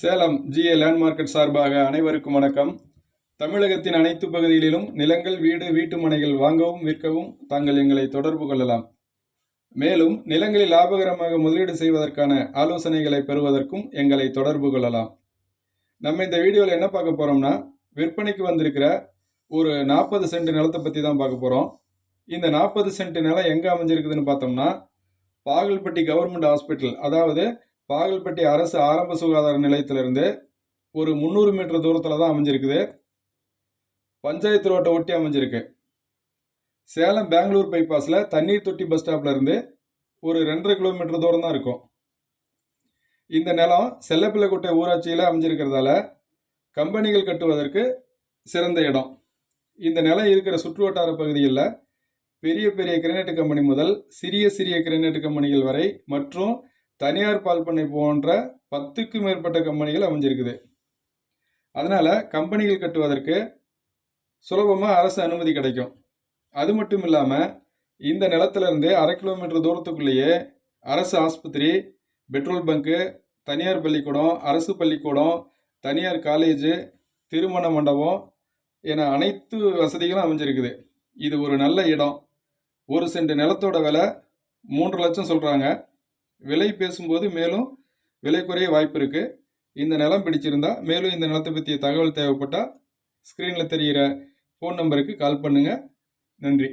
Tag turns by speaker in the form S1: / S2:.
S1: Salem GA land market சார்பாக அனைவருக்கும் வணக்கம். தமிழகத்தின் அனைத்து பகுதிகளிலும் நிலங்கள் வீடு வீட்டு மனைகள் வாங்கவும் விற்கவும் தாங்கள் எங்களை தொடர்பு கொள்ளலாம். மேலும் நிலங்களில் லாபகரமாக முதலீடு செய்வதற்கான ஆலோசனைகளை பெறுவதற்கும் எங்களை தொடர்பு கொள்ளலாம். நம்ம இந்த வீடியோவில் என்ன பார்க்க போகிறோம்னா விற்பனைக்கு வந்திருக்கிற ஒரு நாற்பது சென்ட் நிலத்தை பற்றி தான் பார்க்க போகிறோம் இந்த நாற்பது சென்ட் நிலம் எங்கே அமைஞ்சிருக்குதுன்னு பார்த்தோம்னா பாகல்பட்டி கவர்மெண்ட் ஹாஸ்பிட்டல் அதாவது பாகல்பட்டி அரசு ஆரம்ப சுகாதார நிலையத்திலிருந்து ஒரு முந்நூறு மீட்டர் தூரத்தில் தான் அமைஞ்சிருக்குது. பஞ்சாயத்து ரோட்டை ஒட்டி அமைஞ்சிருக்கு. சேலம் பெங்களூர் பைபாஸில் தண்ணீர் தொட்டி பஸ் ஸ்டாப்ல இருந்து ஒரு ரெண்டரை கிலோமீட்டர் தூரம் தான் இருக்கும். இந்த நிலம் செல்லப்பிள்ளைக்குட்டை ஊராட்சியில் அமைஞ்சிருக்கிறதால கம்பெனிகள் கட்டுவதற்கு சிறந்த இடம். இந்த நிலம் இருக்கிற சுற்றுவட்டார பகுதியில் பெரிய பெரிய கிரேனைட் கம்பெனி முதல் சிறிய சிறிய கிரேனைட் கம்பெனிகள் வரை மற்றும் தனியார் பால் பண்ணை போன்ற பத்துக்கும் மேற்பட்ட கம்பெனிகள் அமைஞ்சிருக்குது. அதனால் கம்பெனிகள் கட்டுவதற்கு சுலபமாக அரசு அனுமதி கிடைக்கும். அது மட்டும் இல்லாமல் இந்த நிலத்திலிருந்து அரை கிலோமீட்டர் தூரத்துக்குள்ளேயே அரசு ஆஸ்பத்திரி பெட்ரோல் பங்கு தனியார் பள்ளிக்கூடம் அரசு பள்ளிக்கூடம் தனியார் காலேஜு திருமண மண்டபம் என அனைத்து வசதிகளும் அமைஞ்சிருக்குது. இது ஒரு நல்ல இடம். ஒரு சென்ட் நிலத்தோட விலை மூன்று லட்சம் சொல்கிறாங்க விலை பேசும்போது மேலும் விலை குறைய வாய்ப்பு இருக்குது இந்த நிலம் பிடிச்சிருந்தா மேலும் இந்த நிலத்தை பற்றிய தகவல் தேவைப்பட்டால் ஸ்க்ரீனில் தெரிகிற ஃபோன் நம்பருக்கு கால் பண்ணுங்கள் நன்றி.